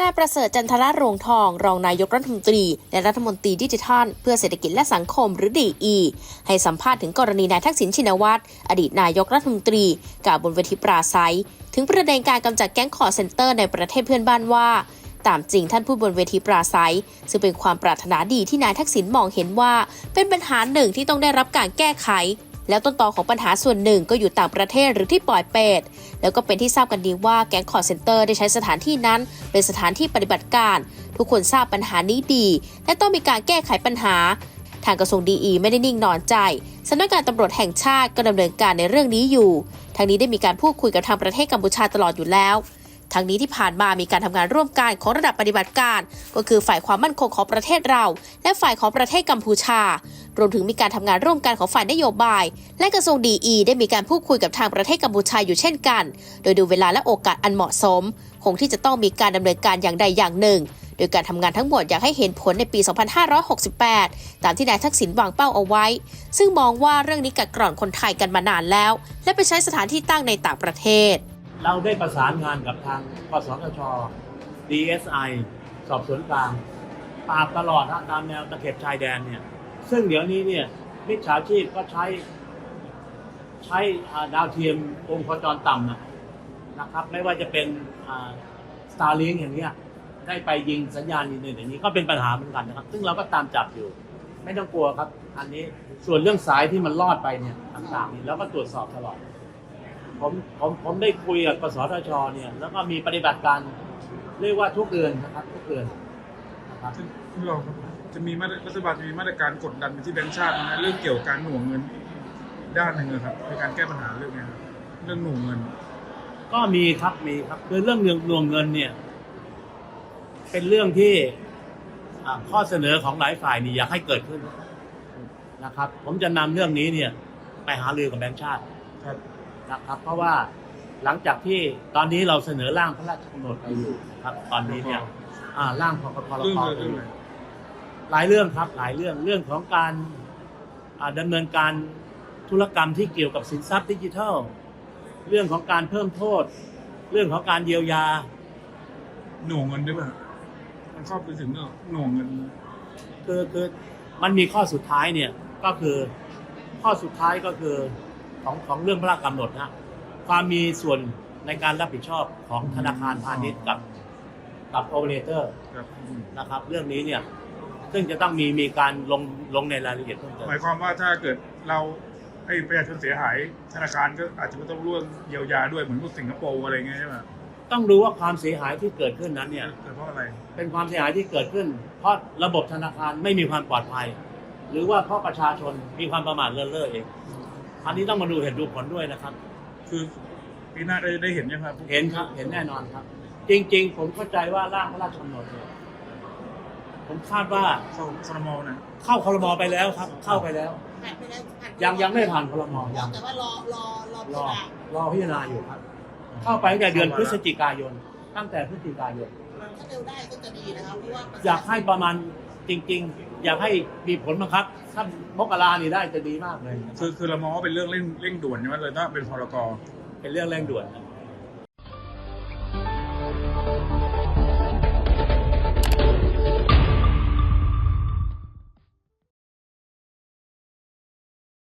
นายประเสริฐจันทรรวงทอง รองนายกรัฐมนตรี และรัฐมนตรีดิจิทัล เพื่อเศรษฐกิจและสังคมหรือดีอีให้สัมภาษณ์ถึงกรณีนายทักษิณชินวัตรอดีตนายกรัฐมนตรีกล่าวบนเวทีปราศัย ถึงประเด็นการกำจัดแก๊งคอร์เซนเตอร์ในประเทศเพื่อนบ้านว่า ตามจริงท่านพูดบนเวทีปราศัย ซึ่งเป็นความปรารถนาดีที่นายทักษิณมองเห็นว่า เป็นปัญหาหนึ่งที่ต้องได้รับการแก้ไข แล้วต้นตอของปัญหาส่วนหนึ่งก็อยู่ต่างประเทศหรือที่ปล่อยเป็ด แล้วก็เป็นที่ทราบกันดีว่าแก๊งคอร์เซนเตอร์ได้ใช้สถานที่นั้น เป็นสถานที่ปฏิบัติการ ทุกคนทราบปัญหานี้ดี และต้องมีการแก้ไขปัญหา ทางกระทรวงดีอีไม่ได้นิ่งนอนใจสำนักงานตำรวจแห่งชาติก็ดำเนินการในเรื่องนี้อยู่ ทางนี้ได้มีการพูดคุยกับทางประเทศกัมพูชาตลอดอยู่แล้วทางนี้ที่ผ่านมามีการทำงานร่วมกันของระดับปฏิบัติการ ก็คือฝ่ายความมั่นคงของประเทศเรา และฝ่ายของประเทศกัมพูชา รวมถึงมีการทำงานร่วมกันของฝ่ายนโยบาย และกระทรวงดีอีได้มีการพูดคุยกับทางประเทศกัมพูชาอยู่เช่นกัน โดยดูเวลาและโอกาสอันเหมาะสม คงที่จะต้องมีการดำเนินการอย่างใดอย่างหนึ่ง โดยการทำงานทั้งหมดอยากให้เห็นผลในปี 2568 ตามที่นายทักษิณวางเป้าเอาไว้ ซึ่งมองว่าเรื่องนี้กัดกร่อนคนไทยกันมานานแล้ว และไปใช้สถานที่ตั้งในต่างประเทศ เราได้ประสานงานกับทางกสทช DSI สอบสวนกลางปราบตลอดฮะตามแนวตะเข็บชายแดนเนี่ย ซึ่งเดี๋ยวนี้เนี่ยมิจฉาชีพก็ใช้ ใช้ดาวเทียมวงโคจรต่ำนะนะครับ ไม่ว่าจะเป็นสตาร์ลิงอย่างเงี้ยได้ไปยิงสัญญาณยิงอย่างนี้ก็เป็นปัญหาเหมือนกันนะครับ ซึ่งเราก็ตามจับอยู่ ไม่ต้องกลัวครับ อันนี้ส่วนเรื่องสายที่มันลอดไปเนี่ยต่างๆนี่เราก็ตรวจสอบตลอดผมผมผมได้คุยกับกสทชเนี่ยแล้วก็มีปฏิบัติการเรียกว่าทุกเดือนนะครับ ทุกเดือน นะครับท่านรองครับจะมีมาตรรัฐบาลจะมีมาตรการกดดันไปที่แบงก์ชาตินะเรื่องเกี่ยวกับการหน่วงเงินอีกด้านหนึ่งนะครับในการแก้ปัญหาเรื่องเนี้ยครับเรื่องหน่วงเงิน ก็มีครับมีครับคือเรื่องเงินรวมเงินเนี่ย เป็นเรื่องที่อ่าข้อเสนอของหลายฝ่ายนี่อยากให้เกิดขึ้นนะครับ ผมจะนำเรื่องนี้เนี่ย ไปหารือกับแบงก์ชาติครับนะครับ เพราะว่า หลังจากที่ตอนนี้เราเสนอร่างพระราชกำหนดไปอยู่นะครับตอนนี้เนี่ยอ่าร่างพรพรเรื่องกอะไรเรื่องอะไรหลายเรื่องครับหลายเรื่องเรื่องของการอ่าดำเนินการธุรกรรมที่เกี่ยวกับสินทรัพย์ดิจิทัล เรื่องของการเพิ่มโทษ เรื่องของการเยียวยา หน่วงเงินด้วยป่ะมันเข้าไปถึงเรื่องหน่วงเงิน คือคือมันมีข้อสุดท้ายเนี่ยก็คือข้อสุดท้ายก็คือของของเรื่องพระราชกำหนดนะ ความมีส่วนในการรับผิดชอบของธนาคารพาณิชย์กับกับโอเปอเรเตอร์ครับนะครับ เรื่องนี้เนี่ยซึ่งจะต้องมีมีการลงลงในรายละเอียดเพิ่มเติมหมายความว่าถ้าเกิดเราให้ประชาชนเสียหาย ธนาคารก็อาจจะไม่ต้องร่วมเยียวยาด้วยเหมือนพวกสิงคโปร์อะไรเงี้ยใช่ไหมต้องดูว่าความเสียหายที่เกิดขึ้นนั้นเนี่ยเกิดเพราะอะไร เป็นความเสียหายที่เกิดขึ้น เพราะระบบธนาคารไม่มีความปลอดภัย หรือว่าเพราะประชาชนมีความประมาทเลินเล่อเองอันนี้ต้องมาดูเหตุดูผลด้วยนะครับ คือปีหน้าได้ได้เห็นยังครับ เห็นครับ เห็นแน่นอนครับ จริง ๆ ผมเข้าใจว่าร่างพระราชกำหนดเนี่ยผมคาดว่าเข้าคอรมอนะเข้าคลมไปแล้วครับ เข้าไปแล้ว ผ่านไปแล้วผ่านยังยังไม่ผ่านคลมยังแต่ว่ารอรอรอพิรอจารณารอพิจารณาอยู่ครับ เข้าไปตั้งแต่เดือนพฤศจิกายน ตั้งแต่พฤศจิกายน ถ้าเร็วได้ก็จะดีนะครับเพราะว่าอยากให้ประมาณจริง ๆ อยากให้มีผลบังคับ ถ้ามกรานี่ได้จะดีมากเลย คือคือเรามองว่าเป็นเรื่องเร่งเร่งด่วนใช่ไหมเลยต้องเป็นพรก เป็นเรื่องเร่งด่วนนะ